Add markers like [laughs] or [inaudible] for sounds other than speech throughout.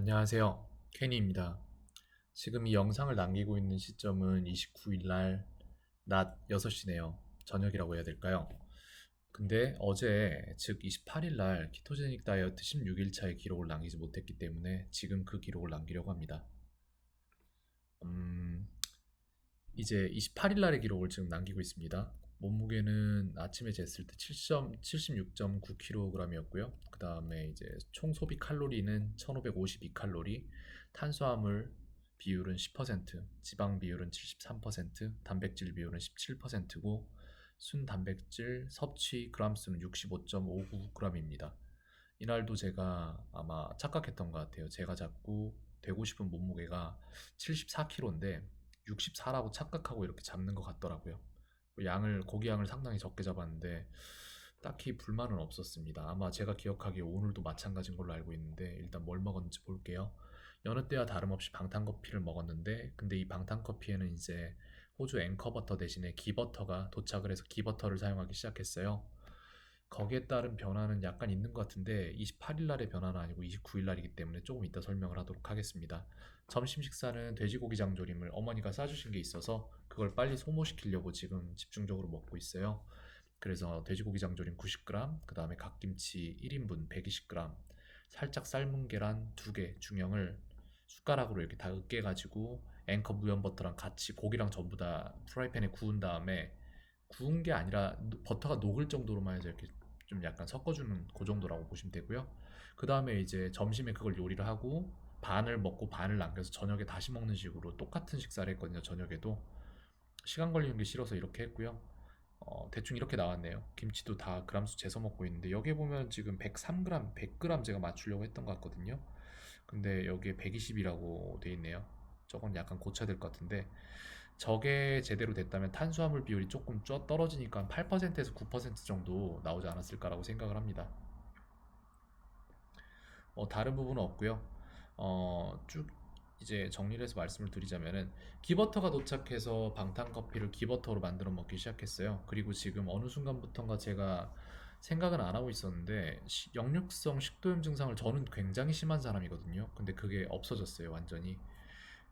안녕하세요. 케니입니다. 지금 이 영상을 남기고 있는 시점은 29일 날 낮 6시네요. 저녁이라고 해야 될까요? 근데 어제, 즉 28일 날 키토제닉 다이어트 16일차의 기록을 남기지 못했기 때문에 지금 그 기록을 남기려고 합니다. 음, 이제 28일 날의 기록을 지금 남기고 있습니다. 몸무게는 아침에 쟀을 때 76.9kg이었고요. 그 다음에 이제 총 소비 칼로리는 1552칼로리, 탄수화물 비율은 10%, 지방 비율은 73%, 단백질 비율은 17%고 순 단백질 섭취 그램 수는 65.59g입니다. 이날도 제가 아마 착각했던 것 같아요. 제가 자꾸 되고 싶은 몸무게가 74kg인데 64라고 착각하고 이렇게 잡는 것 같더라고요. 양을 고기 양을 상당히 적게 잡았는데 딱히 불만은 없었습니다. 아마 제가 기억하기에 오늘도 마찬가지인 걸로 알고 있는데 일단 뭘 먹었는지 볼게요. 여느 때와 다름없이 방탄커피를 먹었는데 근데 이 방탄커피에는 이제 호주 앵커버터 대신에 기버터가 도착을 해서 기버터를 사용하기 시작했어요. 거기에 따른 변화는 약간 있는 것 같은데 28일 날의 변화는 아니고 29일 날이기 때문에 조금 이따 설명을 하도록 하겠습니다. 점심 식사는 돼지고기 장조림을 어머니가 싸주신 게 있어서 그걸 빨리 소모시키려고 지금 집중적으로 먹고 있어요. 그래서 돼지고기 장조림 90g, 그 다음에 갓김치 1인분 120g, 살짝 삶은 계란 2개 중형을 숟가락으로 이렇게 다 으깨가지고 앵커 무염 버터랑 같이 고기랑 전부 다 프라이팬에 구운 다음에 구운 게 아니라 버터가 녹을 정도로만 해서 이렇게 좀 약간 섞어주는 그 정도라고 보시면 되고요. 그 다음에 이제 점심에 그걸 요리를 하고 반을 먹고 반을 남겨서 저녁에 다시 먹는 식으로 똑같은 식사를 했거든요. 저녁에도 시간 걸리는 게 싫어서 이렇게 했고요. 어, 대충 이렇게 나왔네요. 김치도 다 그람수 재서 먹고 있는데 여기에 보면 지금 103g, 100g 제가 맞추려고 했던 것 같거든요. 근데 여기에 120이라고 돼 있네요. 저건 약간 고쳐야 될 것 같은데 저게 제대로 됐다면 탄수화물 비율이 조금 떨어지니까 8%에서 9% 정도 나오지 않았을까라고 생각을 합니다. 어, 다른 부분은 없고요. 어, 쭉 이제 정리를 해서 말씀을 드리자면은 기버터가 도착해서 방탄커피를 기버터로 만들어 먹기 시작했어요. 그리고 지금 어느 순간부터인가 제가 생각은 안 하고 있었는데 역류성 식도염 증상을 저는 굉장히 심한 사람이거든요. 근데 그게 없어졌어요, 완전히.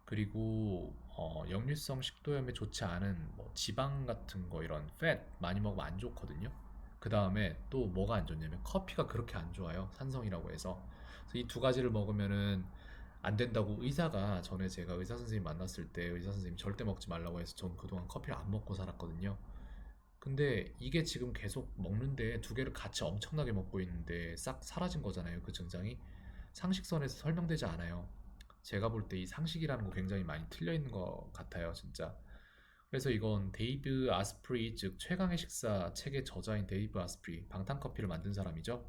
그리고 어, 역류성 식도염에 좋지 않은 뭐 지방 같은 거 이런 팻 많이 먹으면 안 좋거든요. 그 다음에 또 뭐가 안 좋냐면 커피가 그렇게 안 좋아요. 산성이라고 해서. 이 두 가지를 먹으면은 안 된다고 의사가 전에 제가 의사 선생님 만났을 때 의사 선생님 절대 먹지 말라고 해서 전 그동안 커피를 안 먹고 살았거든요. 근데 이게 지금 계속 먹는데 두 개를 같이 엄청나게 먹고 있는데 싹 사라진 거잖아요. 그 증상이 상식선에서 설명되지 않아요. 제가 볼 때 이 상식이라는 거 굉장히 많이 틀려 있는 것 같아요, 진짜. 그래서 이건 데이브 아스프리, 즉 최강의 식사 책의 저자인 데이브 아스프리, 방탄커피를 만든 사람이죠.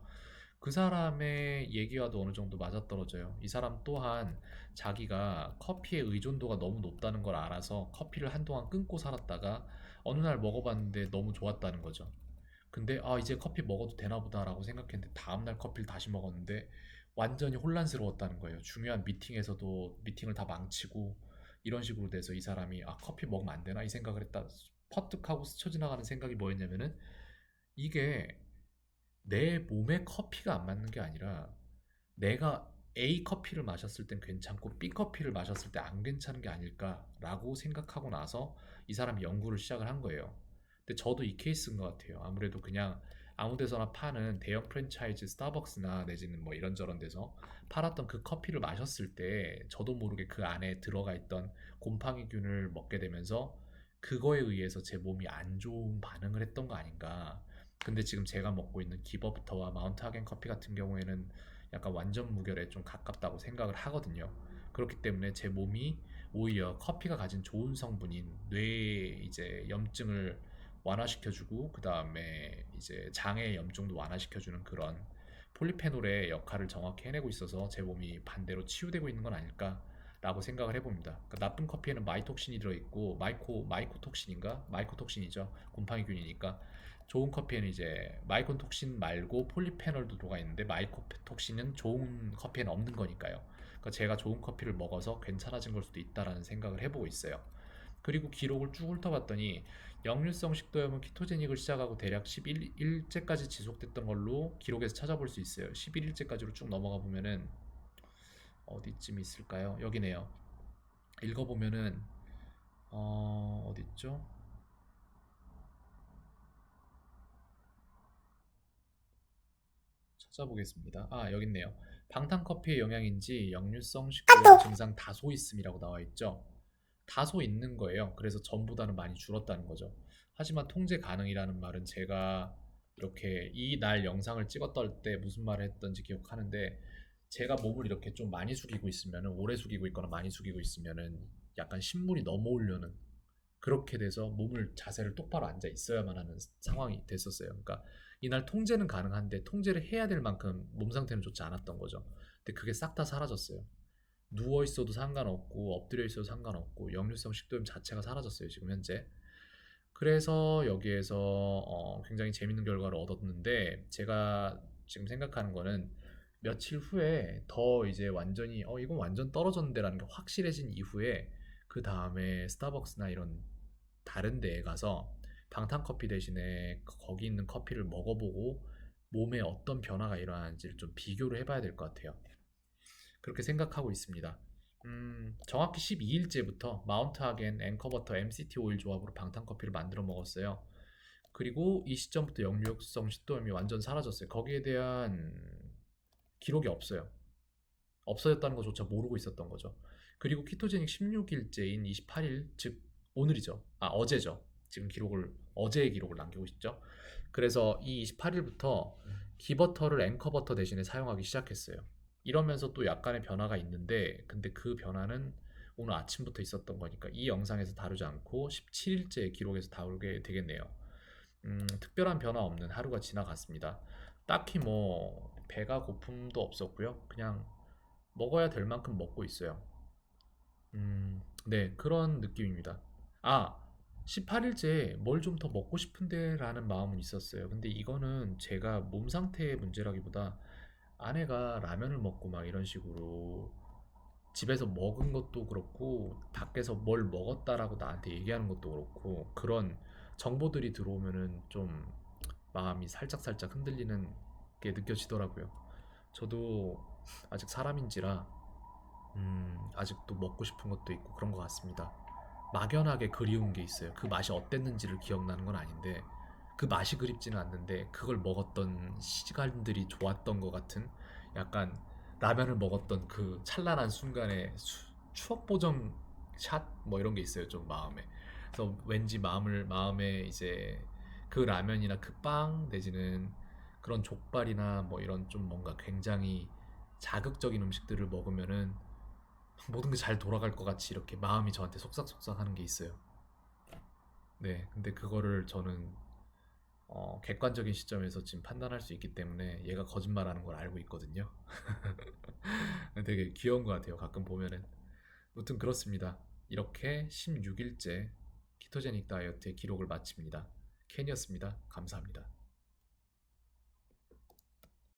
그 사람의 얘기와도 어느 정도 맞아떨어져요. 이 사람 또한 자기가 커피의 의존도가 너무 높다는 걸 알아서 커피를 한동안 끊고 살았다가 어느 날 먹어봤는데 너무 좋았다는 거죠. 근데 아 이제 커피 먹어도 되나 보다라고 생각했는데 다음날 커피를 다시 먹었는데 완전히 혼란스러웠다는 거예요. 중요한 미팅에서도 미팅을 다 망치고 이런 식으로 돼서 이 사람이 아 커피 먹으면 안 되나 이 생각을 했다. 퍼뜩하고 스쳐 지나가는 생각이 뭐였냐면은 이게 내 몸에 커피가 안 맞는 게 아니라 내가 A 커피를 마셨을 땐 괜찮고 B 커피를 마셨을 때 안 괜찮은 게 아닐까라고 생각하고 나서 이 사람이 연구를 시작을 한 거예요. 근데 저도 이 케이스인 것 같아요. 아무래도 그냥 아무 데서나 파는 대형 프랜차이즈 스타벅스나 내지는 뭐 이런저런 데서 팔았던 그 커피를 마셨을 때 저도 모르게 그 안에 들어가 있던 곰팡이균을 먹게 되면서 그거에 의해서 제 몸이 안 좋은 반응을 했던 거 아닌가. 근데 지금 제가 먹고 있는 기버부터와 마운트 하겐 커피 같은 경우에는 약간 완전 무결에 좀 가깝다고 생각을 하거든요. 그렇기 때문에 제 몸이 오히려 커피가 가진 좋은 성분인 뇌 이제 염증을 완화시켜주고 그 다음에 이제 장의 염증도 완화시켜주는 그런 폴리페놀의 역할을 정확히 해내고 있어서 제 몸이 반대로 치유되고 있는 건 아닐까라고 생각을 해봅니다. 그러니까 나쁜 커피에는 마이톡신이 들어있고 마이코 마이코톡신인가 마이코톡신이죠 곰팡이균이니까 좋은 커피에는 이제 마이코톡신 말고 폴리페놀도 들어가 있는데 마이코톡신은 좋은 커피에는 없는 거니까요. 그러니까 제가 좋은 커피를 먹어서 괜찮아진 걸 수도 있다라는 생각을 해보고 있어요. 그리고 기록을 쭉 훑어봤더니 역류성 식도염은 키토제닉을 시작하고 대략 11일째까지 지속됐던 걸로 기록에서 찾아볼 수 있어요. 11일째까지로 쭉 넘어가 보면은 어디쯤 있을까요? 여기네요. 읽어보면은 어, 어딨죠? 찾아보겠습니다. 아, 여기 있네요. 방탄커피의 영향인지 역류성 식도염 증상 다소 있음이라고 나와 있죠. 다소 있는 거예요. 그래서 전보다는 많이 줄었다는 거죠. 하지만 통제 가능이라는 말은 제가 이렇게 이 날 영상을 찍었던 때 무슨 말을 했던지 기억하는데 제가 몸을 이렇게 좀 많이 숙이고 있으면은 오래 숙이고 있거나 많이 숙이고 있으면은 약간 신물이 넘어오려는 그렇게 돼서 몸을 자세를 똑바로 앉아 있어야만 하는 상황이 됐었어요. 그러니까 이날 통제는 가능한데 통제를 해야 될 만큼 몸 상태는 좋지 않았던 거죠. 근데 그게 싹 다 사라졌어요. 누워 있어도 상관없고 엎드려 있어도 상관없고 역류성 식도염 자체가 사라졌어요. 지금 현재. 그래서 여기에서 어, 굉장히 재밌는 결과를 얻었는데 제가 지금 생각하는 거는 며칠 후에 더 이제 완전히 어 이건 완전 떨어졌는데라는 게 확실해진 이후에 그 다음에 스타벅스나 이런 다른 데에 가서 방탄 커피 대신에 거기 있는 커피를 먹어보고 몸에 어떤 변화가 일어나는지를 좀 비교를 해봐야 될 것 같아요. 그렇게 생각하고 있습니다. 음, 정확히 12일째부터 마운트 하겐, 앵커버터, MCT 오일 조합으로 방탄커피를 만들어 먹었어요. 그리고 이 시점부터 역류성 식도염이 완전 사라졌어요. 거기에 대한 기록이 없어요. 없어졌다는 것조차 모르고 있었던 거죠. 그리고 키토제닉 16일째인 28일, 즉 오늘이죠. 아 어제죠. 지금 기록을 어제의 기록을 남기고 있죠. 그래서 이 28일부터 기버터를 앵커버터 대신에 사용하기 시작했어요. 이러면서 또 약간의 변화가 있는데 근데 그 변화는 오늘 아침부터 있었던 거니까 이 영상에서 다루지 않고 17일째 기록에서 다루게 되겠네요. 음, 특별한 변화 없는 하루가 지나갔습니다. 딱히 뭐 배가 고픔도 없었고요. 그냥 먹어야 될 만큼 먹고 있어요. 음, 네, 그런 느낌입니다. 아, 18일째 뭘 좀 더 먹고 싶은데 라는 마음은 있었어요. 근데 이거는 제가 몸 상태의 문제라기보다 아내가 라면을 먹고 막 이런 식으로 집에서 먹은 것도 그렇고 밖에서 뭘 먹었다라고 나한테 얘기하는 것도 그렇고 그런 정보들이 들어오면은 좀 마음이 살짝살짝 흔들리는 게 느껴지더라고요. 저도 아직 사람인지라 음, 아직도 먹고 싶은 것도 있고 그런 것 같습니다. 막연하게 그리운 게 있어요. 그 맛이 어땠는지를 기억나는 건 아닌데 그 맛이 그립지는 않는데 그걸 먹었던 시간들이 좋았던 것 같은 약간 라면을 먹었던 그 찬란한 순간의 수- 추억 보정 샷 뭐 이런 게 있어요. 좀 마음에. 그래서 왠지 마음을 마음에 이제 그 라면이나 그 빵 내지는 그런 족발이나 뭐 이런 좀 뭔가 굉장히 자극적인 음식들을 먹으면은 모든 게 잘 돌아갈 것 같이 이렇게 마음이 저한테 속삭속삭 하는 게 있어요. 네, 근데 그거를 저는 어, 객관적인 시점에서 지금 판단할 수 있기 때문에 얘가 거짓말하는 걸 알고 있거든요. [laughs] 되게 귀여운 것 같아요. 가끔 보면은. 무튼 그렇습니다. 이렇게 16일째 키토제닉 다이어트의 기록을 마칩니다. 캔이었습니다. 감사합니다.